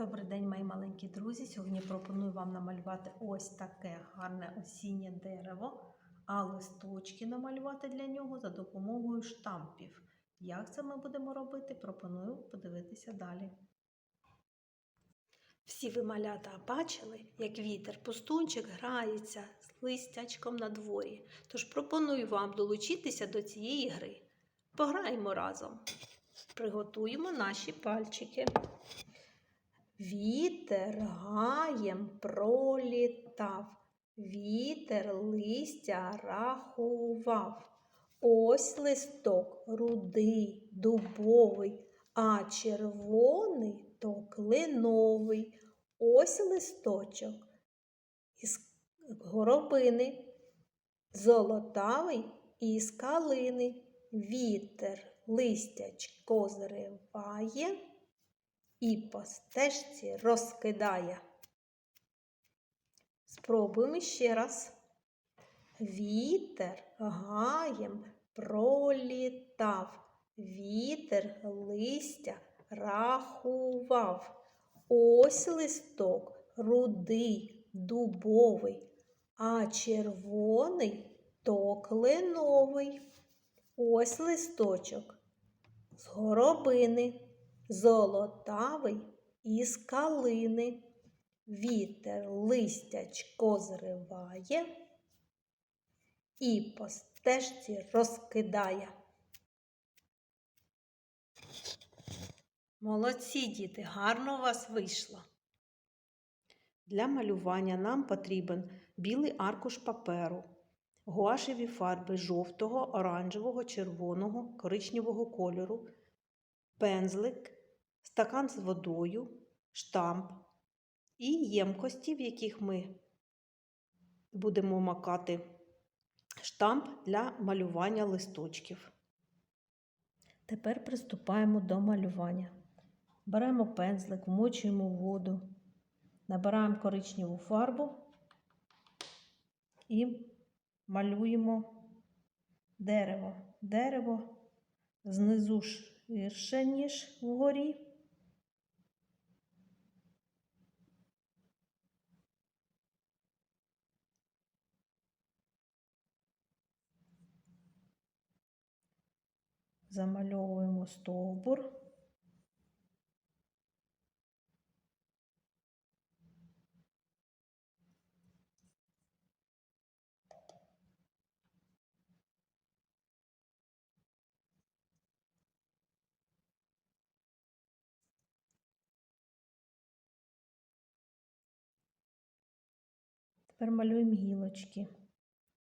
Добрий день, мої маленькі друзі. Сьогодні пропоную вам намалювати ось таке гарне осіннє дерево, а листочки намалювати для нього за допомогою штампів. Як це ми будемо робити, пропоную подивитися далі. Всі ви малята бачили, як вітер пустунчик грається з листячком на дворі. Тож пропоную вам долучитися до цієї гри. Пограємо разом. Приготуємо наші пальчики. Вітер гаєм пролітав, вітер листя рахував. Ось листок рудий, дубовий, а червоний то клиновий. Ось листочок із горобини, золотавий із калини. Вітер листячко зриває і по стежці розкидає. Спробуємо ще раз. Вітер гаєм пролітав, вітер листя рахував. Ось листок рудий, дубовий, а червоний то кленовий. Ось листочок з горобини золотавий із калини. Вітер листячко зриває і по стежці розкидає. Молодці діти, гарно у вас вийшло. Для малювання нам потрібен білий аркуш паперу, гуашеві фарби жовтого, оранжевого, червоного, коричневого кольору, пензлик, стакан з водою, штамп і ємкості, в яких ми будемо макати штамп для малювання листочків. Тепер приступаємо до малювання. Беремо пензлик, вмочуємо воду, набираємо коричневу фарбу і малюємо дерево. Дерево знизу ширше, ніж вгорі. Замальовуємо стовбур. Тепер малюємо гілочки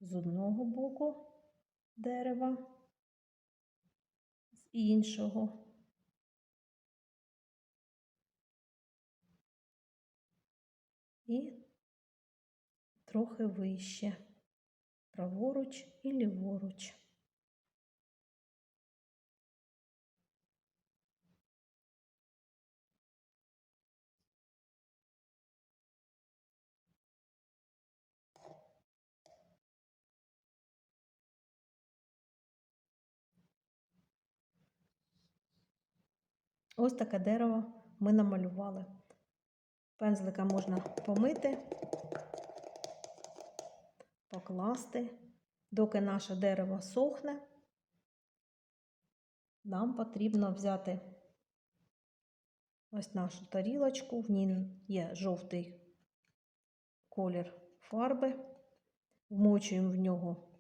з одного боку дерева, іншого. І трохи вище, праворуч і ліворуч. Ось таке дерево ми намалювали. Пензлика можна помити, покласти. Доки наше дерево сохне, нам потрібно взяти ось нашу тарілочку, в ній є жовтий колір фарби, вмочуємо в нього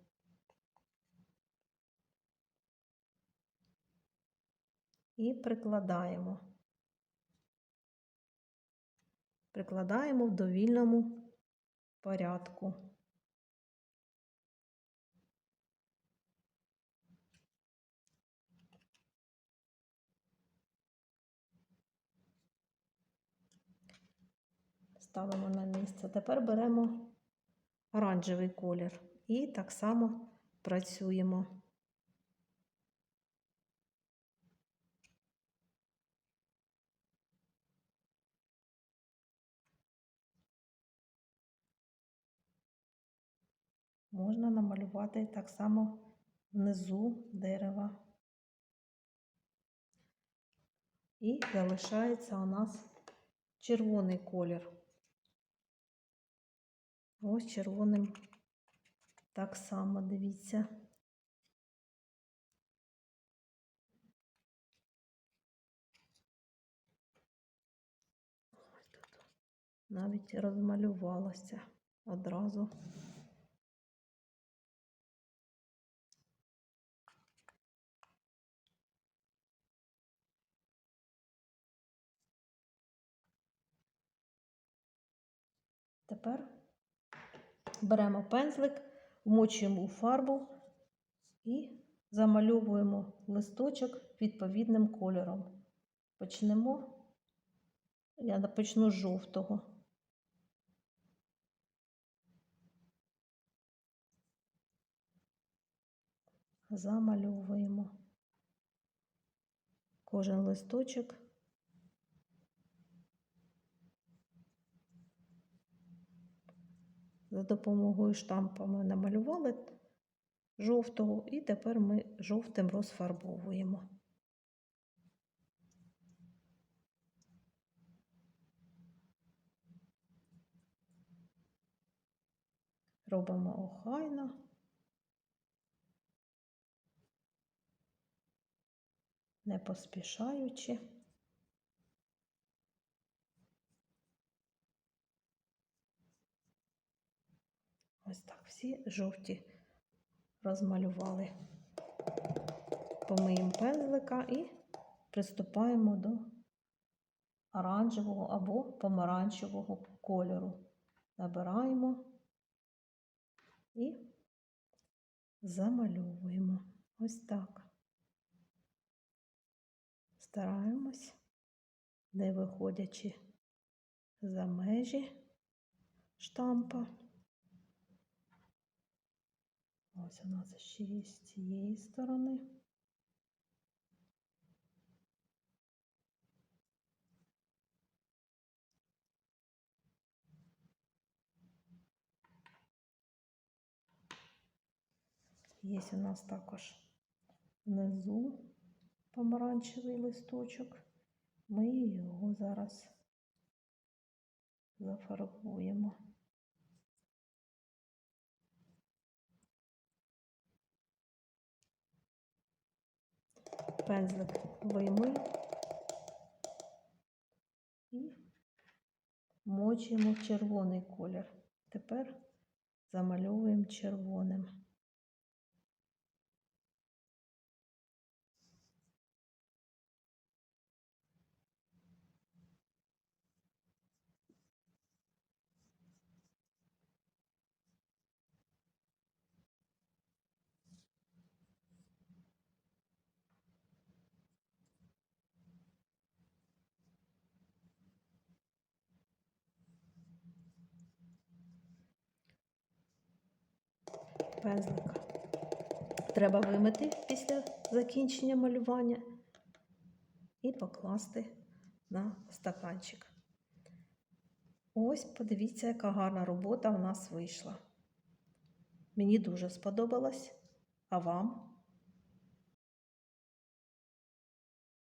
і прикладаємо. Прикладаємо в довільному порядку. Ставимо на місце. Тепер беремо оранжевий колір і так само працюємо. Можна намалювати так само внизу дерева. І залишається у нас червоний колір. Ось червоним так само дивіться. Навіть розмалювалося одразу. Тепер беремо пензлик, вмочуємо у фарбу і замальовуємо листочок відповідним кольором. Почнемо. Я почну з жовтого. Замальовуємо кожен листочок. За допомогою штампа ми намалювали жовтого, і тепер ми жовтим розфарбовуємо. Робимо охайно. Не поспішаючи. Ось так всі жовті розмалювали. Помиємо пензлика і приступаємо до оранжевого або помаранчевого кольору. Набираємо і замальовуємо. Ось так. Стараємось, не виходячи за межі штампа. Ось у нас ще з цієї сторони. Є у нас також внизу помаранчевий листочок. Ми його зараз зафарбуємо. Пензлик виймий і мочуємо в червоний колір. Тепер замальовуємо червоним. Пензлика. Треба вимити після закінчення малювання і покласти на стаканчик. Ось, подивіться, яка гарна робота в нас вийшла. Мені дуже сподобалось, а вам?